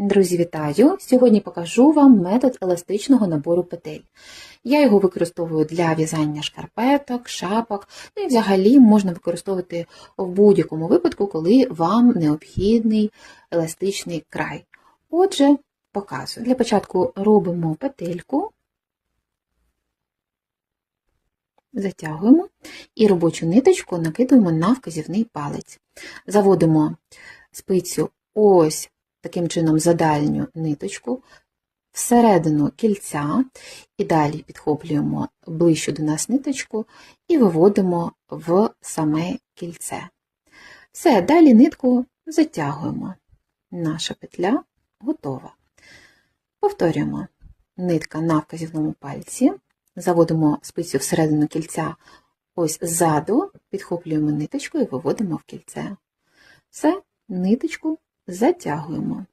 Друзі, вітаю! Сьогодні покажу вам метод еластичного набору петель. Я його використовую для в'язання шкарпеток, шапок, ну і взагалі можна використовувати в будь-якому випадку, коли вам необхідний еластичний край. Отже, показую. Для початку робимо петельку, затягуємо і робочу ниточку накидуємо на вказівний палець. Заводимо спицю ось таким чином за дальню ниточку, всередину кільця, і далі підхоплюємо ближчу до нас ниточку і виводимо в саме кільце. Все, далі нитку затягуємо. Наша петля готова. Повторюємо нитка на вказівному пальці, заводимо спицю всередину кільця ось ззаду, підхоплюємо ниточку і виводимо в кільце. Все, ниточку затягуємо.